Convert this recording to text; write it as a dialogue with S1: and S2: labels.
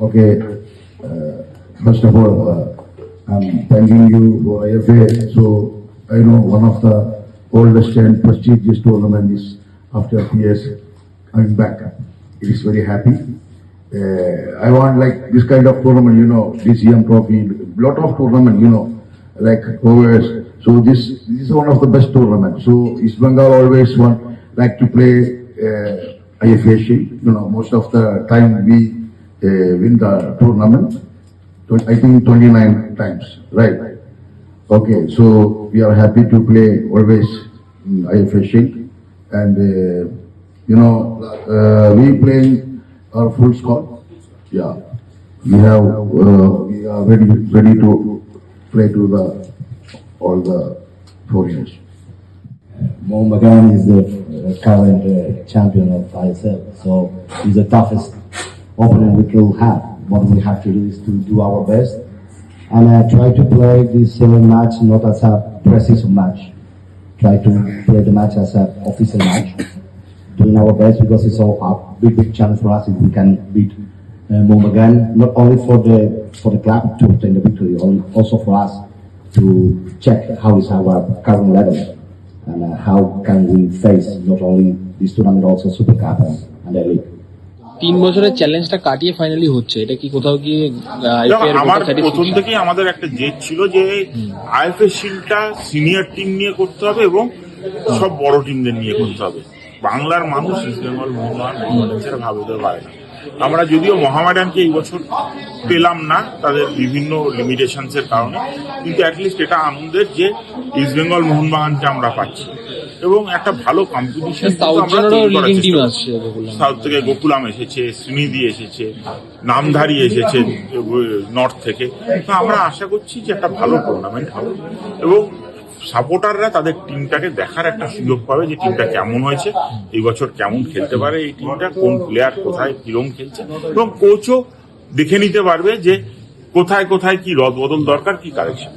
S1: Okay, uh, first of all, uh, I'm thanking you for IFA. So I know one of the oldest and prestigious tournament is after PS coming back. It is very happy. Uh, I want like this kind of tournament, you know, DCM trophy, lot of tournament, you know, like overs. So this, this is one of the best tournaments. So East Bengal always want, like to play uh, IFA You know, most of the time we win the tournament. I think 29 times, right? Okay, so we are happy to play always in. And, uh, you know, uh, we playing our full squad. Yeah, we have, uh, we are ready, ready to play to the, all the foreigners.
S2: Mo Magan is the current uh, champion of ISL, so he's the toughest opponent we could have. What we have to do is to do our best and try to play this uh, match not as a pre-season match. Try to play the match as an official match, doing our best because it's all a big, big challenge for us if we can beat uh, Mo not only for the for the club to obtain the victory, also for us to check how is our current level and uh, how can we face not only this tournament also Super Cup and, and the league.
S3: তিন বছরের চ্যালেঞ্জটা কাটিয়ে finally হচ্ছে। এটা কি কোথাও
S4: দেখো, আমার প্রথম থেকেই আমাদের একটা জেদ ছিল যে আইএফএ শিল্ডটা সিনিয়র টিম নিয়ে করতে হবে এবং সব বড় টিমদের নিয়ে করতে হবে। বাংলার মানুষ ইস্ট বেঙ্গল মোহনবাগান ভাবতে পারে না। আমরা যদিও মোহামেডানকে এই বছর পেলাম না তাদের বিভিন্ন লিমিটেশনস এর কারণে কিন্তু অ্যাটলিস্ট এটা আনন্দের যে ইস্ট বেঙ্গল মোহনবাগানকে আমরা পাচ্ছি। এবং একটা ভালো কম্পিটিশন সাউথ থেকে গোকুলাম এসেছে শ্রীনিধি এসেছে নামধারী এসেছে নর্থ থেকে। তো আমরা আশা করছি যে একটা ভালো টুর্নামেন্ট হবে। এবং সাপোর্টাররা তাদের টিমটাকে দেখার একটা সুযোগ পাবে যে টিমটা কেমন হয়েছে এই বছর কেমন খেলতে পারে এই টিমটা কোন প্লেয়ার কোথায় কিরম খেলছে। এবং কোচও দেখে নিতে পারবে যে কোথায় কোথায় কি রদবদল দরকার কি কারেকশন